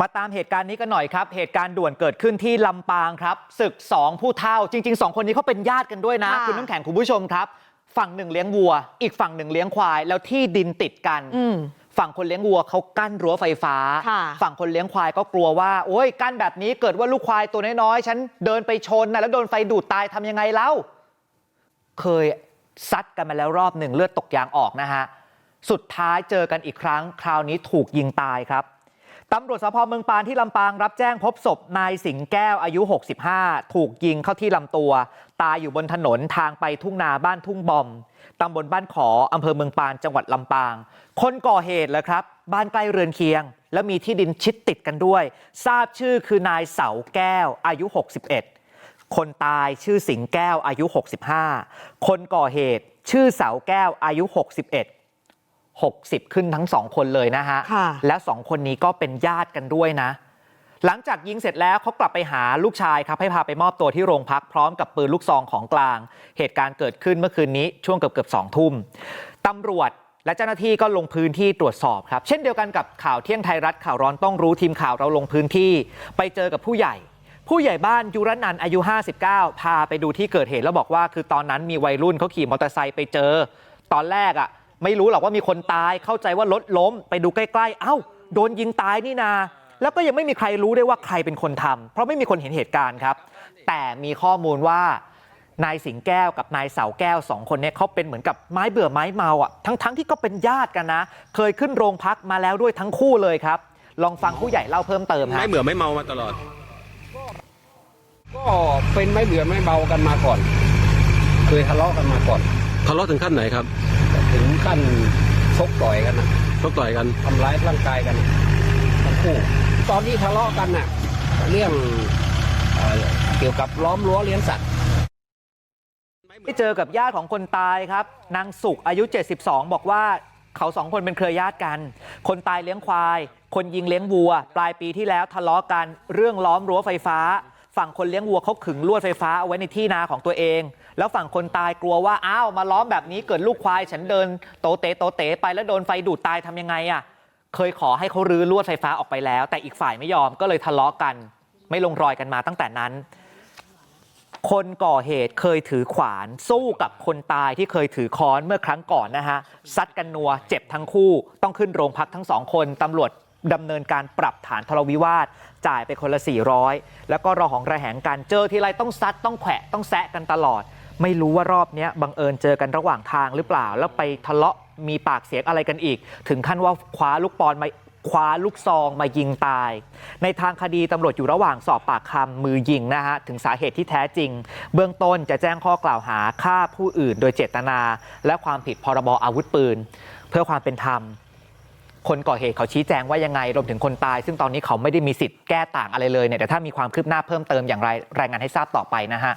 มาตามเหตุการณ์นี้กันหน่อยครับเหตุการณ์ด่วนเกิดขึ้นที่ลำปางครับศึกสองผู้เท่าจริงๆ2คนนี้เขาเป็นญาติกันด้วยนะค่ะคุณน้ำแข็งคุณผู้ชมครับฝั่งหนึ่งเลี้ยงวัวอีกฝั่งหนึ่งเลี้ยงควายแล้วที่ดินติดกันอืมฝั่งคนเลี้ยงวัวเขากั้นรั้วไฟฟ้าค่ะฝั่งคนเลี้ยงควายก็กลัวว่าโอ้ยกั้นแบบนี้เกิดว่าลูกควายตัวน้อยๆฉันเดินไปชนนะแล้วโดนไฟดูดตายทำยังไงเล่าเคยซัดกันมาแล้วรอบหนึ่งเลือดตกยางออกนะฮะสุดท้ายเจอกันอีกครั้งคราวนี้ถูกยิงตายครับ ตำรวจสพเมืองปานที่ลำปางรับแจ้งพบศพนายสิงแก้วอายุ 65 ถูกยิงเข้าที่ลำตัว ตายอยู่บนถนนทางไปทุ่งนาบ้านทุ่งบอมตำบลบ้านขออำเภอเมืองปานจังหวัดลำปาง คนก่อเหตุเลยครับ บ้านใกล้เรือนเคียง แล้วมีที่ดินชิดติดกันด้วย ทราบชื่อคือนายเสาแก้วอายุ 61 คนตายชื่อสิงแก้วอายุ 65 คนก่อเหตุชื่อเสาแก้วอายุ 61 60 ขึ้นทั้งสองคนเลยนะฮะค่ะและสองคนนี้ก็เป็นญาติกันด้วยนะ หลังจากยิงเสร็จแล้วเขากลับไปหาลูกชายครับให้พาไปมอบตัวที่โรงพักพร้อมกับปืนลูกซองของกลาง เหตุการณ์เกิดขึ้นเมื่อคืนนี้ช่วงเกือบเกือบสองทุ่มตำรวจและเจ้าหน้าที่ก็ลงพื้นที่ตรวจสอบครับ เช่นเดียวกันกับข่าวเที่ยงไทยรัฐข่าวร้อนต้องรู้ทีมข่าวเราลงพื้นที่ ไปเจอกับผู้ใหญ่ ผู้ใหญ่บ้านยุรนันท์อายุ 59 พาไปดูที่เกิดเหตุแล้วบอกว่า คือตอนนั้นมีวัยรุ่นเขาขี่มอเตอร์ไซค์ไปเจอ ตอนแรกอะ ไม่รู้หรอกว่ามีคนตายเข้าใจว่ารถล้มไปดูใกล้ๆเอ้าโดนยิงตายนี่นาแล้วก็ยังไม่มีใครรู้ได้ว่าใครเป็นคนทำเพราะไม่มีคนเห็นเหตุการณ์ครับแต่มีข้อมูลว่านายสิงแก้วกับนายเสาแก้วสองคนเนี้เขาเป็นเหมือนกับไม้เบื่อไม้เมาอะทั้งๆที่ก็เป็นญาติกันนะเคยขึ้นโรงพักมาแล้วด้วยทั้งคู่เลยครับลองฟังผู้ใหญ่เล่าเพิ่มเติมฮะไม่เหมือไม่เมามาตลอด ก็เป็นไม่เบื่อไม่เบากันมาก่อน เคยทะเลาะกันมาก่อน ทะเลาะถึงขั้นไหนครับ ถึงขั้นชกต่อยกันนะชกต่อยกันทำร้ายร่างกายกันทั้งคู่ตอนที่ทะเลาะกันน่ะ เรื่องเอ่อเกี่ยวกับล้อมรั้วเลี้ยงสัตว์ได้เจอกับญาติของคนตายครับ นางสุขอายุ 72 บอกว่าเขาสองคนเป็นเครือญาติกัน คนตายเลี้ยงควาย คนยิงเลี้ยงวัว ปลายปีที่แล้วทะเลาะกันเรื่องล้อมรั้วไฟฟ้า ฝั่งคนเลี้ยงวัวเขาขึงลวดไฟฟ้าเอาไว้ในที่นาของตัวเอง แล้วฝั่งคนตายกลัวว่าอ้าวมาล้อมแบบนี้เกิดลูกควาย ฉันเดินโตเตโตเตไปแล้วโดนไฟดูดตายทำยังไงอะ่ะเคยขอให้เขารื้อลวดไฟฟ้าออกไปแล้ว แต่อีกฝ่ายไม่ยอมก็เลยทะเลาะกัน ไม่ลงรอยกันมาตั้งแต่นั้น คนก่อเหตุเคยถือขวานสู้กับคนตายที่เคยถือค้อนเมื่อครั้งก่อนนะฮะซัดกันนัวเจ็บทั้งคู่ต้องขึ้นโรงพักทั้งสองคนตำรวจ ดำเนินการปรับฐานทะเลาวิวาทจ่ายไปคนละ 400 แล้วก็รอของระแหงกันเจอทีไรต้องซัดต้องแขวะต้องแซะกันตลอด ไม่รู้ว่ารอบนี้บังเอิญเจอกันระหว่างทางหรือเปล่า แล้วไปทะเลาะมีปากเสียงอะไรกันอีก ถึงขั้นว่าคว้าลูกปอนมาคว้าลูกซองมายิงตาย ในทางคดีตำรวจอยู่ระหว่างสอบปากคำมือยิงนะฮะ ถึงสาเหตุที่แท้จริง เบื้องต้นจะแจ้งข้อกล่าวหาฆ่าผู้อื่นโดยเจตนา และความผิดพรบอาวุธปืน เพื่อความเป็นธรรม คนก่อเหตุเขาชี้แจงว่ายังไงรวมถึงคนตาย ซึ่งตอนนี้เขาไม่ได้มีสิทธิ์แก้ต่างอะไรเลยเนี่ยแต่ถ้ามีความคืบหน้าเพิ่มเติมอย่างไรรายงานให้ทราบต่อไปนะฮะ